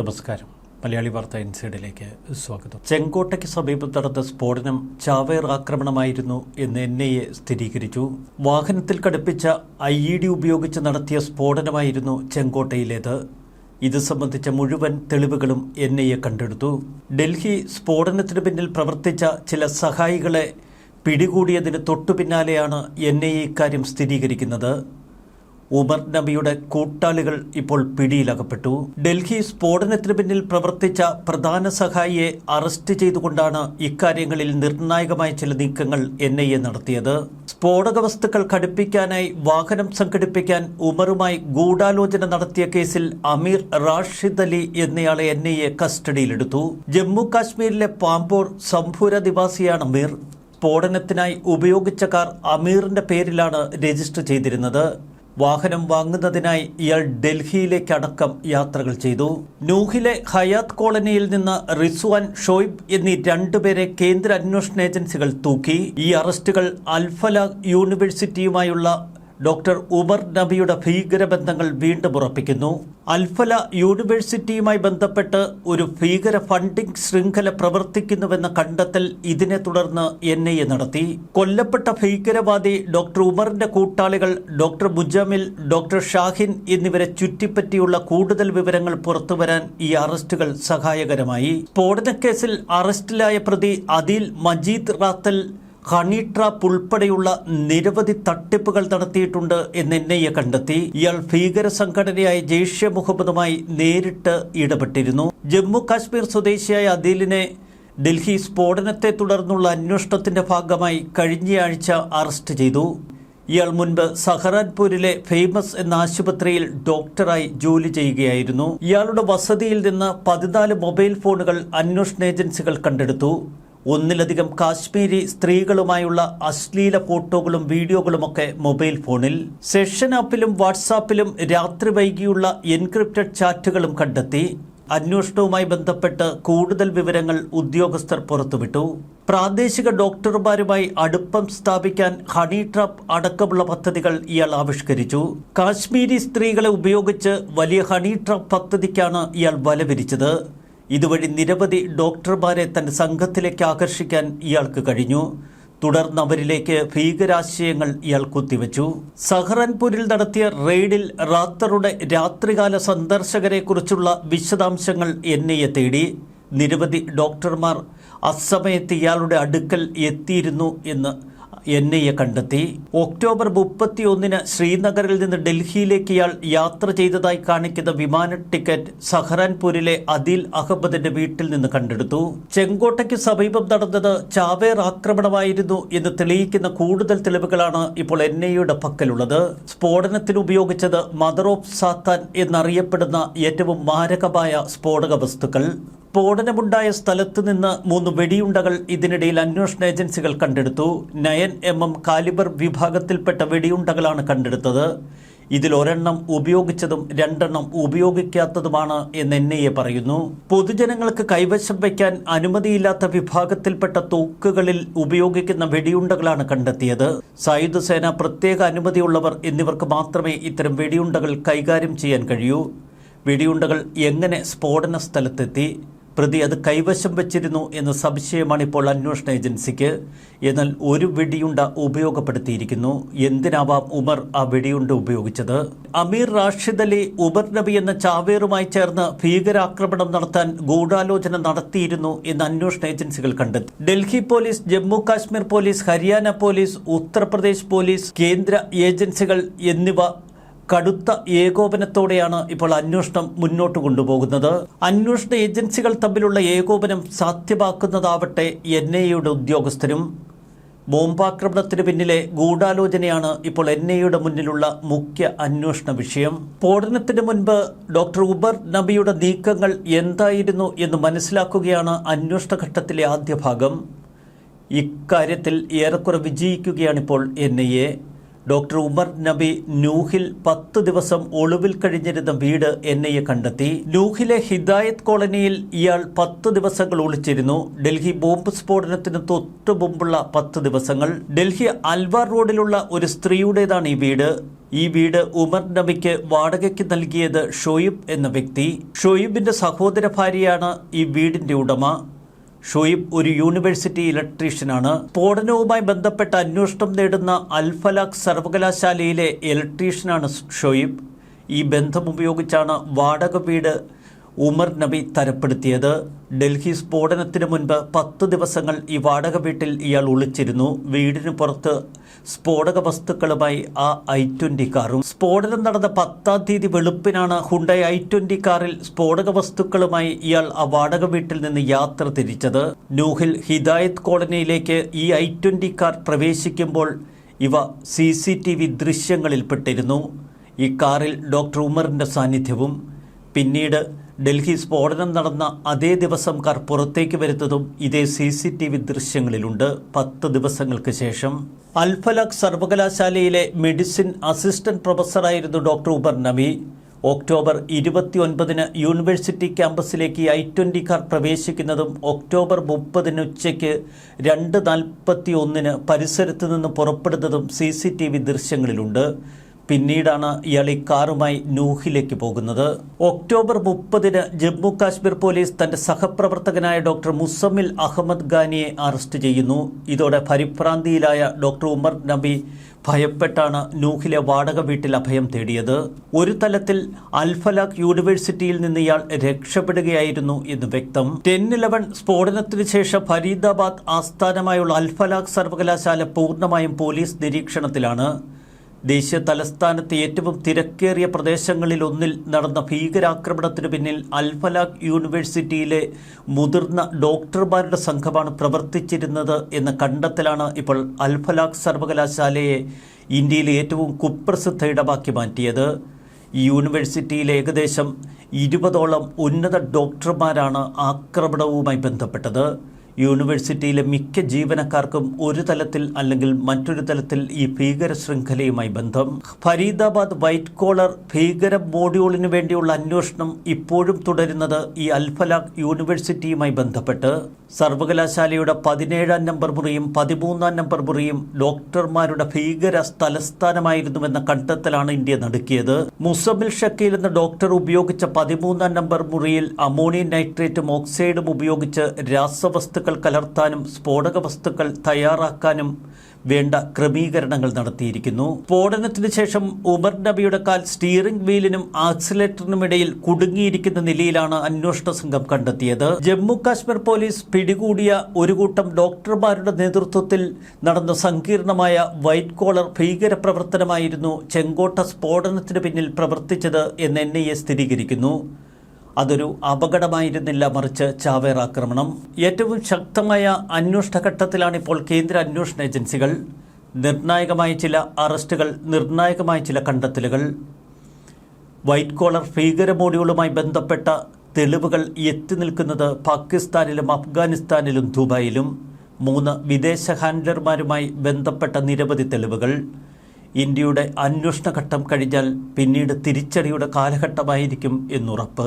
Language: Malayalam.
നമസ്കാരം. മലയാളി വാർത്ത ഇൻസൈഡിലേക്ക് സ്വാഗതം. ചെങ്കോട്ടയ്ക്ക് സമീപം നടന്ന സ്ഫോടനം ചാവേർ ആക്രമണമായിരുന്നു എന്ന് എൻ ഐ എ സ്ഥിരീകരിച്ചു. വാഹനത്തിൽ ഘടിപ്പിച്ച ഐ ഇ ഡി ഉപയോഗിച്ച് നടത്തിയ സ്ഫോടനമായിരുന്നു ചെങ്കോട്ടയിലേത്. ഇത് സംബന്ധിച്ച മുഴുവൻ തെളിവുകളും എൻ ഐ എ കണ്ടെടുത്തു. ഡൽഹി സ്ഫോടനത്തിന് പിന്നിൽ പ്രവർത്തിച്ച ചില സഹായികളെ പിടികൂടിയതിന് തൊട്ടു പിന്നാലെയാണ് എൻ ഐ എ ഇക്കാര്യം സ്ഥിരീകരിക്കുന്നത്. ഉമർ നബിയുടെ കൂട്ടാളികൾ ഇപ്പോൾ പിടിയിലകപ്പെട്ടു. ഡൽഹി സ്ഫോടനത്തിന് പിന്നിൽ പ്രവർത്തിച്ച പ്രധാന സഹായിയെ അറസ്റ്റ് ചെയ്തുകൊണ്ടാണ് ഇക്കാര്യങ്ങളിൽ നിർണായകമായ ചില നീക്കങ്ങൾ എൻ ഐ എ നടത്തിയത്. സ്ഫോടക വസ്തുക്കൾ ഘടിപ്പിക്കാനായി വാഹനം സംഘടിപ്പിക്കാൻ ഉമറുമായി ഗൂഢാലോചന നടത്തിയ കേസിൽ അമീർ റാഷിദ് അലി എന്നയാളെ എൻ ഐ എ കസ്റ്റഡിയിലെടുത്തു. ജമ്മു കാശ്മീരിലെ പാമ്പോർ സംഭൂര നിവാസിയാണ് അമീർ. സ്ഫോടനത്തിനായി ഉപയോഗിച്ച കാർ അമീറിന്റെ പേരിലാണ് രജിസ്റ്റർ ചെയ്തിരുന്നത്. വാഹനം വാങ്ങുന്നതിനായി ഇയാൾ ഡൽഹിയിലേക്കടക്കം യാത്രകൾ ചെയ്തു. നൂഹിലെ ഹയാത്ത് കോളനിയിൽ നിന്ന് റിസ്വാൻ ഷോയിബ് എന്നീ രണ്ടുപേരെ കേന്ദ്ര അന്വേഷണ ഏജൻസികൾ തൂക്കി. ഈ അറസ്റ്റുകൾ അൽഫല യൂണിവേഴ്സിറ്റിയുമായുള്ള ഡോക്ടർ ഉമർ നബിയുടെ ഭീകരബന്ധങ്ങൾ വീണ്ടും ഉറപ്പിക്കുന്നു. അൽഫല യൂണിവേഴ്സിറ്റിയുമായി ബന്ധപ്പെട്ട് ഒരു ഭീകര ഫണ്ടിംഗ് ശൃംഖല പ്രവർത്തിക്കുന്നുവെന്ന കണ്ടെത്തൽ ഇതിനെ തുടർന്ന് എൻ ഐ എ നടത്തി. കൊല്ലപ്പെട്ട ഭീകരവാദി ഡോക്ടർ ഉമറിന്റെ കൂട്ടാളികൾ ഡോക്ടർ മുജാമിൽ ഡോക്ടർ ഷാഹിൻ എന്നിവരെ ചുറ്റിപ്പറ്റിയുള്ള കൂടുതൽ വിവരങ്ങൾ പുറത്തുവരാൻ ഈ അറസ്റ്റുകൾ സഹായകരമായി. സ്ഫോടനക്കേസിൽ അറസ്റ്റിലായ പ്രതി അദിൽ മജീദ് റാത്തൽ ഹണി ഉൾപ്പെടെയുള്ള നിരവധി തട്ടിപ്പുകൾ നടത്തിയിട്ടുണ്ട് എന്ന് എൻ ഐ എ കണ്ടെത്തി. ഇയാൾ ഭീകര സംഘടനയായ ജെയ്ഷെ മുഹമ്മദുമായി നേരിട്ട് ഇടപെട്ടിരുന്നു. ജമ്മു കാശ്മീർ സ്വദേശിയായ അദീലിനെ ഡൽഹി സ്ഫോടനത്തെ തുടർന്നുള്ള അന്വേഷണത്തിന്റെ ഭാഗമായി കഴിഞ്ഞയാഴ്ച അറസ്റ്റ് ചെയ്തു. ഇയാൾ മുൻപ് സഹറാൻപൂരിലെ ഫേമസ് എന്ന ആശുപത്രിയിൽ ഡോക്ടറായി ജോലി ചെയ്യുകയായിരുന്നു. ഇയാളുടെ വസതിയിൽ നിന്ന് പതിനാല് മൊബൈൽ ഫോണുകൾ അന്വേഷണ ഏജൻസികൾ കണ്ടെടുത്തു. ഒന്നിലധികം കാശ്മീരി സ്ത്രീകളുമായുള്ള അശ്ലീല ഫോട്ടോകളും വീഡിയോകളുമൊക്കെ മൊബൈൽ ഫോണിൽ. സെഷൻ ആപ്പിലും വാട്സാപ്പിലും രാത്രി വൈകിയുള്ള എൻക്രിപ്റ്റഡ് ചാറ്റുകളും കണ്ടെത്തി. അന്വേഷണവുമായി ബന്ധപ്പെട്ട് കൂടുതൽ വിവരങ്ങൾ ഉദ്യോഗസ്ഥർ പുറത്തുവിട്ടു. പ്രാദേശിക ഡോക്ടർമാരുമായി അടുപ്പം സ്ഥാപിക്കാൻ ഹണി ട്രാപ്പ് അടക്കമുള്ള പദ്ധതികൾ ഇയാൾ ആവിഷ്കരിച്ചു. കാശ്മീരി സ്ത്രീകളെ ഉപയോഗിച്ച് വലിയ ഹണി ട്രാപ്പ് പദ്ധതിക്കാണ് ഇയാൾ വലവിരിച്ചത്. ഇതുവഴി നിരവധി ഡോക്ടർമാരെ തന്റെ സംഘത്തിലേക്ക് ആകർഷിക്കാൻ ഇയാൾക്ക് കഴിഞ്ഞു. തുടർന്ന് അവരിലേക്ക് ഭീകരാശയങ്ങൾ ഇയാൾ കുത്തിവെച്ചു. സഹറൻപൂരിൽ നടത്തിയ റെയ്ഡിൽ റാത്തറുടെ രാത്രികാല സന്ദർശകരെക്കുറിച്ചുള്ള വിശദാംശങ്ങൾ എൻ തേടി. നിരവധി ഡോക്ടർമാർ അസമയത്ത് ഇയാളുടെ അടുക്കൽ എത്തിയിരുന്നു എന്ന് എൻ ഐ എ കണ്ടെത്തി. ഒക്ടോബർ മുപ്പത്തിയൊന്നിന് ശ്രീനഗറിൽ നിന്ന് ഡൽഹിയിലേക്ക് ഇയാൾ യാത്ര ചെയ്തതായി കാണിക്കുന്ന വിമാന ടിക്കറ്റ് സഹറാൻപൂരിലെ അദിൽ അഹമ്മദിന്റെ വീട്ടിൽ നിന്ന് കണ്ടെടുത്തു. ചെങ്കോട്ടയ്ക്ക് സമീപം നടന്നത് ചാവേർ ആക്രമണമായിരുന്നു എന്ന് തെളിയിക്കുന്ന കൂടുതൽ തെളിവുകളാണ് ഇപ്പോൾ എൻ ഐ എയുടെ പക്കലുള്ളത്. സ്ഫോടനത്തിന് ഉപയോഗിച്ചത് മദർ ഓഫ് സാത്താൻ എന്നറിയപ്പെടുന്ന ഏറ്റവും മാരകമായ സ്ഫോടക വസ്തുക്കൾ. സ്ഫോടനമുണ്ടായ സ്ഥലത്ത് നിന്ന് മൂന്ന് വെടിയുണ്ടകൾ ഇതിനിടയിൽ അന്വേഷണ ഏജൻസികൾ കണ്ടെടുത്തു. നയൻ എം എം കാലിബർ വിഭാഗത്തിൽപ്പെട്ട വെടിയുണ്ടകളാണ് കണ്ടെടുത്തത്. ഇതിൽ ഒരെണ്ണം ഉപയോഗിച്ചതും രണ്ടെണ്ണം ഉപയോഗിക്കാത്തതുമാണ് എന്ന് എൻ ഐ എ പറയുന്നു. പൊതുജനങ്ങൾക്ക് കൈവശം വയ്ക്കാൻ അനുമതിയില്ലാത്ത വിഭാഗത്തിൽപ്പെട്ട തോക്കുകളിൽ ഉപയോഗിക്കുന്ന വെടിയുണ്ടകളാണ് കണ്ടെത്തിയത്. സായുധ സേന പ്രത്യേക അനുമതിയുള്ളവർ എന്നിവർക്ക് മാത്രമേ ഇത്തരം വെടിയുണ്ടകൾ കൈകാര്യം ചെയ്യാൻ കഴിയൂ. വെടിയുണ്ടകൾ എങ്ങനെ സ്ഫോടന സ്ഥലത്തെത്തി പ്രതി അത് കൈവശം വച്ചിരുന്നു എന്ന സംശയമാണ് ഇപ്പോൾ അന്വേഷണ ഏജൻസിക്ക്. എന്നാൽ ഒരു വെടിയുണ്ട ഉപയോഗപ്പെടുത്തിയിരിക്കുന്നു. എന്തിനാവാം ഉമർ ആ വെടിയുണ്ട ഉപയോഗിച്ചത്? അമീർ റാഷിദ് അലി ഉമർ നബി എന്ന ചാവേറുമായി ചേർന്ന് ഭീകരാക്രമണം നടത്താൻ ഗൂഢാലോചന നടത്തിയിരുന്നു എന്ന് അന്വേഷണ ഏജൻസികൾ കണ്ടെത്തി. Delhi police Jammu Kashmir police Haryana police Uttar Pradesh police കേന്ദ്ര ഏജൻസികൾ എന്നിവ കടുത്ത ഏകോപനത്തോടെയാണ് ഇപ്പോൾ അന്വേഷണം മുന്നോട്ട് കൊണ്ടുപോകുന്നത്. അന്വേഷണ ഏജൻസികൾ തമ്മിലുള്ള ഏകോപനം സാധ്യമാക്കുന്നതാവട്ടെ എൻ ഐ എയുടെ ഉദ്യോഗസ്ഥരും. ബോംബാക്രമണത്തിന് പിന്നിലെ ഗൂഢാലോചനയാണ് ഇപ്പോൾ എൻ ഐയുടെ മുന്നിലുള്ള മുഖ്യ അന്വേഷണ വിഷയം. സ്ഫോടനത്തിന് മുൻപ് ഡോക്ടർ ഉബർ നബിയുടെ നീക്കങ്ങൾ എന്തായിരുന്നു എന്ന് മനസ്സിലാക്കുകയാണ് അന്വേഷണ ഘട്ടത്തിലെ ആദ്യ ഭാഗം. ഇക്കാര്യത്തിൽ ഏറെക്കുറെ വിജയിക്കുകയാണിപ്പോൾ N I A. Doctor Umar Nabi നൂഹിൽ പത്ത് ദിവസം ഒളിവിൽ കഴിഞ്ഞിരുന്ന വീട് എൻ ഐ എ കണ്ടെത്തി. നൂഹിലെ ഹിദായത് കോളനിയിൽ ഇയാൾ പത്ത് ദിവസങ്ങൾ ഒളിച്ചിരുന്നു. ഡൽഹി ബോംബ് സ്ഫോടനത്തിന് തൊട്ടു മുമ്പുള്ള പത്ത് ദിവസങ്ങൾ. ഡൽഹി അൽവാർ റോഡിലുള്ള ഒരു സ്ത്രീയുടേതാണ് ഈ വീട്. ഈ വീട് ഉമർ നബിക്ക് വാടകയ്ക്ക് നൽകിയത് ഷോയിബ് എന്ന വ്യക്തി. ഷോയിബിന്റെ സഹോദര ഭാര്യയാണ് ഈ വീടിന്റെ ഉടമ. ഷോയിബ് ഒരു യൂണിവേഴ്സിറ്റി ഇലക്ട്രീഷ്യനാണ്. സ്ഫോടനവുമായി ബന്ധപ്പെട്ട അന്വേഷണം നേടുന്ന അൽഫലാഖ് സർവകലാശാലയിലെ ഇലക്ട്രീഷ്യനാണ് ഷുയിബ്. ഈ ബന്ധം ഉപയോഗിച്ചാണ് വാടക വീട് ഉമർ നബി തരപ്പെടുത്തിയത്. ഡൽഹി സ്ഫോടനത്തിന് മുൻപ് പത്ത് ദിവസങ്ങൾ ഈ വാടക വീട്ടിൽ ഇയാൾ ഒളിച്ചിരുന്നു. വീടിന് പുറത്ത് സ്ഫോടക വസ്തുക്കളുമായി ആ ഐ ട്വന്റി കാറും. സ്ഫോടനം നടന്ന പത്താം തീയതി വെളുപ്പിനാണ് ഹുണ്ടായി ഐ ട്വന്റി കാറിൽ സ്ഫോടക വസ്തുക്കളുമായി ഇയാൾ ആ വാടക വീട്ടിൽ നിന്ന് യാത്ര തിരിച്ചത്. ന്യൂഹിൽ ഹിദായത് കോളനിയിലേക്ക് ഈ ഐ ട്വന്റി കാർ പ്രവേശിക്കുമ്പോൾ ഇവ സി സി ടി വി ദൃശ്യങ്ങളിൽപ്പെട്ടിരുന്നു. ഈ കാറിൽ ഡോക്ടർ ഉമറിന്റെ സാന്നിധ്യവും. പിന്നീട് ഡൽഹി സ്ഫോടനം നടന്ന അതേ ദിവസം കാർ പുറത്തേക്ക് വരുന്നതും ഇതേ സി സി ടി വി ദൃശ്യങ്ങളിലുണ്ട്. പത്ത് ദിവസങ്ങൾക്ക് ശേഷം അൽഫലാഖ് സർവകലാശാലയിലെ മെഡിസിൻ അസിസ്റ്റന്റ് പ്രൊഫസറായിരുന്നു ഡോക്ടർ ഉബർ നബി. ഒക്ടോബർ ഇരുപത്തിയൊൻപതിന് യൂണിവേഴ്സിറ്റി ക്യാമ്പസിലേക്ക് ഐ ട്വന്റി കാർ പ്രവേശിക്കുന്നതും ഒക്ടോബർ മുപ്പതിന് ഉച്ചയ്ക്ക് രണ്ട് നാൽപ്പത്തി ഒന്നിന് പരിസരത്ത് നിന്ന് പുറപ്പെടുന്നതും സി സി ടി വി ദൃശ്യങ്ങളിലുണ്ട്. പിന്നീടാണ് ഇയാൾ ഈ കാറുമായി നൂഹിലേക്ക് പോകുന്നത്. ഒക്ടോബർ മുപ്പതിന് ജമ്മു കാശ്മീർ പോലീസ് തന്റെ സഹപ്രവർത്തകനായ ഡോക്ടർ മുസമ്മിൽ അഹമ്മദ് ഖാനിയെ അറസ്റ്റ് ചെയ്യുന്നു. ഇതോടെ പരിഭ്രാന്തിയിലായ ഡോക്ടർ ഉമർ നബി ഭയപ്പെട്ടാണ് നൂഹിലെ വാടക വീട്ടിൽ അഭയം തേടിയത്. ഒരു തലത്തിൽ അൽഫലാഖ് യൂണിവേഴ്സിറ്റിയിൽ നിന്ന് ഇയാൾ രക്ഷപ്പെടുകയായിരുന്നു എന്ന് വ്യക്തം. ടെൻ ഇലവൻ സ്ഫോടനത്തിന് ശേഷം ഫരീദാബാദ് ആസ്ഥാനമായുള്ള അൽഫലാഖ് സർവകലാശാല പൂർണമായും പോലീസ് നിരീക്ഷണത്തിലാണ്. ദേശീയ തലസ്ഥാനത്ത് ഏറ്റവും തിരക്കേറിയ പ്രദേശങ്ങളിലൊന്നിൽ നടന്ന ഭീകരാക്രമണത്തിന് പിന്നിൽ അൽഫലാഖ് യൂണിവേഴ്സിറ്റിയിലെ മുതിർന്ന ഡോക്ടർമാരുടെ സംഘമാണ് പ്രവർത്തിച്ചിരുന്നത് എന്ന കണ്ടെത്തലാണ് ഇപ്പോൾ അൽഫലാഖ് സർവകലാശാലയെ ഇന്ത്യയിലെ ഏറ്റവും കുപ്രസിദ്ധ ഇടമാക്കി മാറ്റിയത്. ഈ യൂണിവേഴ്സിറ്റിയിലെ ഏകദേശം ഇരുപതോളം ഉന്നത ഡോക്ടർമാരാണ് ആക്രമണവുമായി ബന്ധപ്പെട്ടത്. യൂണിവേഴ്സിറ്റിയിലെ മിക്ക ജീവനക്കാർക്കും ഒരു തലത്തിൽ അല്ലെങ്കിൽ മറ്റൊരു തലത്തിൽ ഈ ഭീകര ശൃംഖലയുമായി ബന്ധം. ഫരീദാബാദ് വൈറ്റ് കോളർ ഭീകര മോഡ്യൂളിന് വേണ്ടിയുള്ള അന്വേഷണം ഇപ്പോഴും തുടരുന്നത് ഈ അൽഫലാഖ് യൂണിവേഴ്സിറ്റിയുമായി ബന്ധപ്പെട്ട്. സർവകലാശാലയുടെ പതിനേഴാം നമ്പർ മുറിയും പതിമൂന്നാം നമ്പർ മുറിയും ഡോക്ടർമാരുടെ ഭീകര തലസ്ഥാനമായിരുന്നുവെന്ന കണ്ടെത്തലാണ് ഇന്ത്യ നടുക്കിയത്. മുസമിൽ ഷക്കീൽ എന്ന ഡോക്ടർ ഉപയോഗിച്ച പതിമൂന്നാം നമ്പർ മുറിയിൽ അമോണിയം നൈട്രേറ്റും ഓക്സൈഡും ഉപയോഗിച്ച് രാസവസ്തുക്കൾ കലർത്താനും സ്ഫോടക വസ്തുക്കൾ തയ്യാറാക്കാനും വേണ്ട ക്രമീകരണങ്ങൾ നടത്തിയിരിക്കുന്നു. സ്ഫോടനത്തിന് ശേഷം ഉമർ നബിയുടെ കാൽ സ്റ്റിയറിംഗ് വീലിനും ആക്സിലേറ്ററിനും ഇടയിൽ കുടുങ്ങിയിരിക്കുന്ന നിലയിലാണ് അന്വേഷണ സംഘം കണ്ടെത്തിയത്. ജമ്മു കാശ്മീർ പോലീസ് പിടികൂടിയ ഒരു കൂട്ടം ഡോക്ടർമാരുടെ നേതൃത്വത്തിൽ നടന്ന സങ്കീർണമായ വൈറ്റ് കോളർ ഭീകര പ്രവർത്തനമായിരുന്നു ചെങ്കോട്ട സ്ഫോടനത്തിന് പിന്നിൽ പ്രവർത്തിച്ചത് എന്ന് എൻ ഐ എ സ്ഥിരീകരിക്കുന്നു. അതൊരു അപകടമായിരുന്നില്ല മറിച്ച് ചാവേർ ആക്രമണം. ഏറ്റവും ശക്തമായ അന്വേഷണ ഘട്ടത്തിലാണ് ഇപ്പോൾ കേന്ദ്ര അന്വേഷണ ഏജൻസികൾ. നിർണായകമായ ചില അറസ്റ്റുകൾ നിർണായകമായ ചില കണ്ടെത്തലുകൾ. വൈറ്റ് കോളർ ഭീകര മോഡ്യൂളുമായി ബന്ധപ്പെട്ട തെളിവുകൾ എത്തി നിൽക്കുന്നത് പാകിസ്ഥാനിലും അഫ്ഗാനിസ്ഥാനിലും ദുബായിലും. മൂന്ന് വിദേശ ഹാൻഡലർമാരുമായി ബന്ധപ്പെട്ട നിരവധി തെളിവുകൾ. ഇന്ത്യയുടെ അന്വേഷണഘട്ടം കഴിഞ്ഞാൽ പിന്നീട് തിരിച്ചടിയുടെ കാലഘട്ടമായിരിക്കും എന്നുറപ്പ്.